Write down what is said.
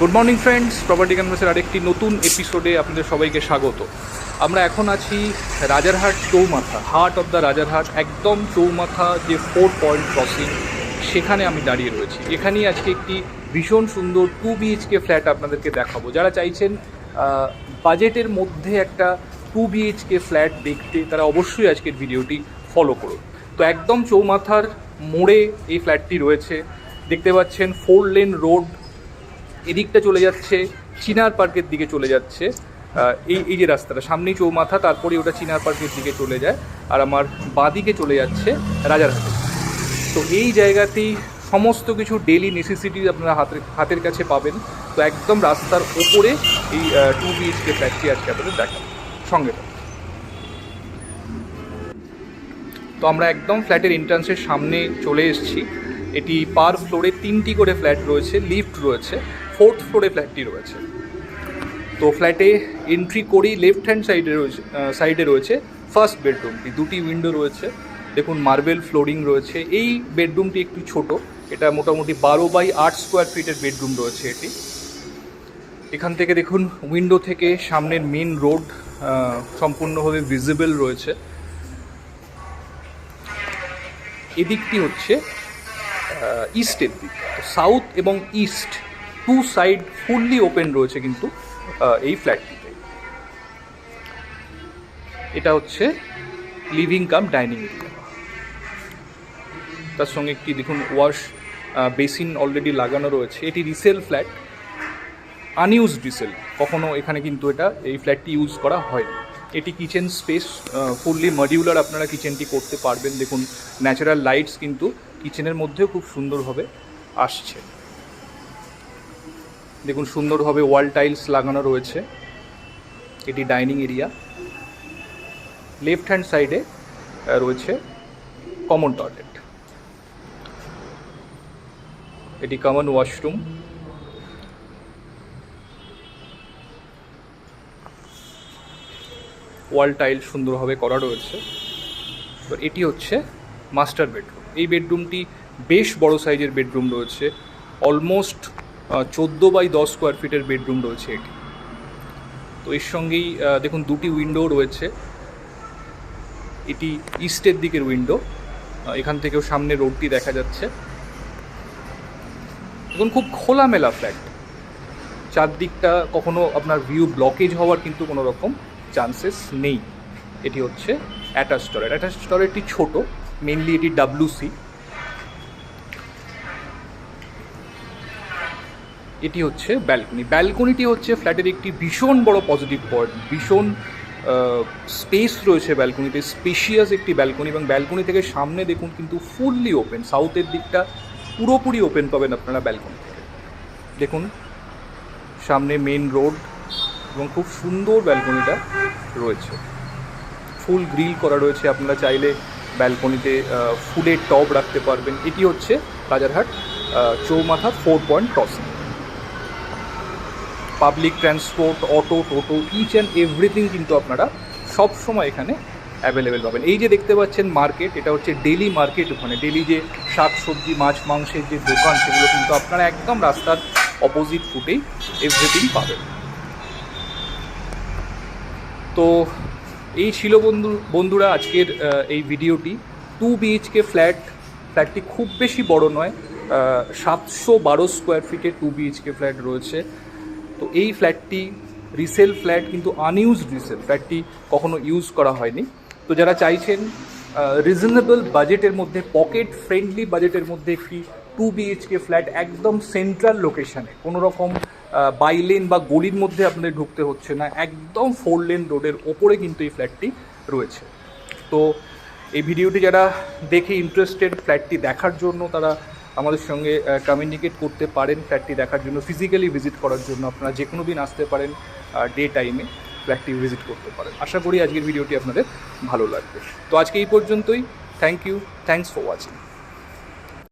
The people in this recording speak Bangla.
গুড মর্নিং ফ্রেন্ডস প্রপার্টি ক্যানভাসের আরেকটি নতুন এপিসোডে আপনাদের সবাইকে স্বাগত। আমরা এখন আছি Rajarhat Chowmatha heart of the Rajarhat, একদম চৌমাথা যে ফোর পয়েন্ট ক্রসিং সেখানে আমি দাঁড়িয়ে রয়েছি। এখানেই আজকে একটি ভীষণ সুন্দর টু বিএইচকে ফ্ল্যাট আপনাদেরকে দেখাবো। যারা চাইছেন বাজেটের মধ্যে একটা টু বিএইচকে ফ্ল্যাট দেখতে, তারা অবশ্যই আজকের ভিডিওটি ফলো করুন। তো একদম চৌমাথার মোড়ে এই ফ্ল্যাটটি রয়েছে। দেখতে পাচ্ছেন ফোর লেন রোড এদিকটা চলে যাচ্ছে, চিনার পার্কের দিকে চলে যাচ্ছে। এই এই যে রাস্তাটা, সামনেই চৌমাথা, তারপরে ওটা চিনার পার্কের দিকে চলে যায়। আর আমার বাঁদিকে চলে যাচ্ছে রাজারহাটে। তো এই জায়গাতেই সমস্ত কিছু ডেলি নেসেসিটি আপনারা হাতের হাতের কাছে পাবেন। তো একদম রাস্তার ওপরে এই টু বিএইচকে ফ্ল্যাটটি আজকে আপনাদের দেখাবো। সঙ্গে তো আমরা একদম ফ্ল্যাটের এন্ট্রান্সের সামনে চলে এসেছি। এটি পার ফ্লোরে তিনটি করে ফ্ল্যাট রয়েছে লিফট রয়েছে। ফোর্থ ফ্লোরে ফ্ল্যাটটি রয়েছে। তো ফ্ল্যাটে এন্ট্রি করেই লেফট হ্যান্ড সাইডে রয়েছে সাইডে রয়েছে ফার্স্ট বেডরুমটি দুটি উইন্ডো রয়েছে। দেখুন, মার্বেল ফ্লোরিং রয়েছে। এই বেডরুমটি একটু ছোট। এটা মোটামুটি বারো বাই আট স্কোয়ার ফিটের বেডরুম রয়েছে এটি। এখান থেকে দেখুন, উইন্ডো থেকে সামনের মেন রোড সম্পূর্ণভাবে ভিজিবল রয়েছে। এদিকটি হচ্ছে ইস্টের দিক। সাউথ এবং east two side fully open রয়েছে কিন্তু এই ফ্ল্যাটটিতে এটা হচ্ছে লিভিং কাম ডাইনিং এরিয়া তার সঙ্গে একটি দেখুন ওয়াশ বেসিন অলরেডি লাগানো রয়েছে। এটি রিসেল ফ্ল্যাট আনইউজ রিসেল কখনো এখানে কিন্তু এটা, এই ফ্ল্যাটটি ইউজ করা হয়নি এটি কিচেন স্পেস ফুললি মডিউলার আপনারা কিচেনটি করতে পারবেন। দেখুন ন্যাচারাল লাইটস কিন্তু কিচেনের মধ্যেও খুব সুন্দরভাবে আসছে। দেখুন, সুন্দরভাবে ওয়াল টাইলস লাগানো রয়েছে। এটি ডাইনিং এরিয়া। লেফট হ্যান্ড সাইডে রয়েছে কমন টয়লেট। এটি কমন ওয়াশরুম। ওয়াল টাইল সুন্দরভাবে করা রয়েছে। তো এটি হচ্ছে মাস্টার বেডরুম। এই বেডরুমটি বেশ বড় সাইজের বেডরুম রয়েছে। অলমোস্ট চোদ্দ বাই দশ স্কোয়ার ফিটের বেডরুম রয়েছে এটি। তো এর সঙ্গেই দেখুন, দুটি উইন্ডো রয়েছে। এটি ইস্টের দিকের উইন্ডো এখান থেকেও সামনে রোডটি দেখা যাচ্ছে। দেখুন, খুব খোলামেলা ফ্ল্যাট চারদিকটা কখনো আপনার ভিউ ব্লকেজ হওয়ার কিন্তু কোনো রকম চান্সেস নেই। এটি হচ্ছে অ্যাটাচ টয়লেট অ্যাটাচ ছোট মেনলি এটি ডাব্লুসি এটি হচ্ছে ব্যালকনি ব্যালকনিটি হচ্ছে ফ্ল্যাটের একটি ভীষণ বড় পজিটিভ পয়েন্ট ভীষণ স্পেস রয়েছে ব্যালকনিতে স্পেশিয়াস একটি ব্যালকনি এবং ব্যালকনি থেকে সামনে দেখুন কিন্তু ফুললি ওপেন সাউথের দিকটা পুরোপুরি ওপেন পাবেন আপনারা ব্যালকনি থেকে। দেখুন, সামনে মেন রোড এবং খুব সুন্দর ব্যালকনিটা রয়েছে। ফুল গ্রিল করা রয়েছে আপনারা চাইলে ব্যালকনিতে ফুলের টব রাখতে পারবেন। এটি হচ্ছে Rajarhat Chowmatha four point crossing public transport auto toto each and everything কিন্তু আপনারা সব সময় এখানে অ্যাভেলেবেল পাবেন। এই যে দেখতে পাচ্ছেন মার্কেট এটা হচ্ছে ডেলি মার্কেট ওখানে। ডেলি যে শাক, সবজি, মাছ, মাংসের যে দোকান, সেগুলো কিন্তু আপনারা একদম রাস্তার অপোজিট ফুটেই এভরিথিং পাবেন। তো এই ছিল বন্ধু, বন্ধুরা আজকের এই ভিডিওটি। টু বিএইচকে ফ্ল্যাট ফ্ল্যাটটি খুব বেশি বড় নয় সাতশো বারো স্কোয়ার ফিটে টু বিএইচকে ফ্ল্যাট রয়েছে। তো এই ফ্ল্যাটটি রিসেল ফ্ল্যাট কিন্তু আনইউজ রিসেল ফ্ল্যাটটি কখনো ইউজ করা হয়নি। তো যারা চাইছেন রিজনেবল বাজেটের মধ্যে পকেট ফ্রেন্ডলি বাজেটের মধ্যে একটি টু বিএইচকে ফ্ল্যাট একদম সেন্ট্রাল লোকেশানে কোনো রকম বাইলেন বা গলির মধ্যে আপনাদের ঢুকতে হচ্ছে না, একদম ফোর লেন রোডের ওপরে কিন্তু এই ফ্ল্যাটটি রয়েছে। তো এই ভিডিওটি যারা দেখে ইন্টারেস্টেড ফ্ল্যাটটি দেখার জন্য তারা আমাদের সঙ্গে কমিউনিকেট করতে পারেন ফ্ল্যাটটি দেখার জন্য ফিজিক্যালি ভিজিট করার জন্য আপনারা যে কোনো দিন আসতে পারেন ডে টাইমে ফ্ল্যাটটি ভিজিট করতে পারেন। আশা করি আজকের ভিডিওটি আপনাদের ভালো লাগবে। তো আজকে এই পর্যন্তই। Thank you thanks for watching